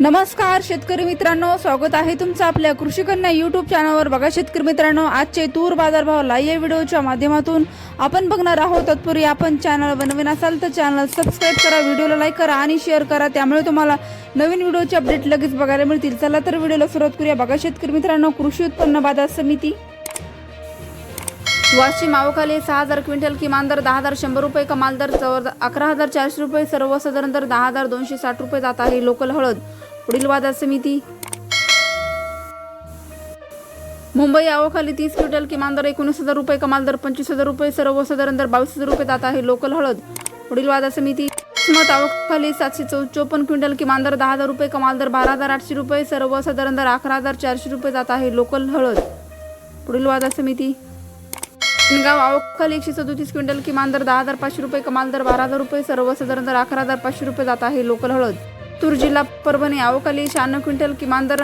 नमस्कार शेतकरी मित्रांनो. स्वागत आहे तुमचं आपल्या कृषी कन्या युट्यूब चॅनलवर बघा शेतकरी मित्रांनो आजचे तूर बाजारभाव लाईव्ह व्हिडिओच्या माध्यमातून आपण बघणार आहोत. तत्पूर्वी आपण चॅनल बनवीन असाल तर चॅनल सबस्क्राईब करा व्हिडिओला लाईक करा आणि शेअर करा. त्यामुळे तुम्हाला नवीन व्हिडिओचे अपडेट लगेच बघायला मिळतील. चला तर व्हिडिओला सुरुवात करूया. बघा शेतकरी मित्रांनो कृषी उत्पन्न बाजार समिती. वाशिम मावखाली सहा हजार क्विंटल किमान दर दहा हजार शंभर रुपये कमाल दर चौदा अकरा हजार चारशे रुपये सर्वसाधारण दर दहा हजार दोनशे साठ रुपये जात आहे लोकल हळद. पुढील वादात समिती. मुंबई आवखाली तीस क्विंटल किमान दर एकोणीस हजार रुपये कमाल दर पंचवीस हजार रुपये सर्वसाधारण दर बावीस हजार रुपये जात आहे लोकल हळद. पुढील वादा समिती. किस्मत आवकाली सातशे चौ चोपन्न क्विंटल किमान दर दहा हजार रुपये कमाल दर बारा हजार आठशे रुपये सर्वसाधारण दर अकरा हजार चारशे रुपये जात आहे लोकल हळद. पुढील वादा समिती. गाव आवकाल एकशे सदोतीस क्विंटल किमान दर दहा हजार पाचशे रुपये कमाल दर बारा हजार रुपये सर्वसाधारण दर अकरा हजार पाचशे रुपये जात आहे लोकल हळद. तूर जिल्हा परभणी आवकाली शहाण्णव क्विंटल किमान दर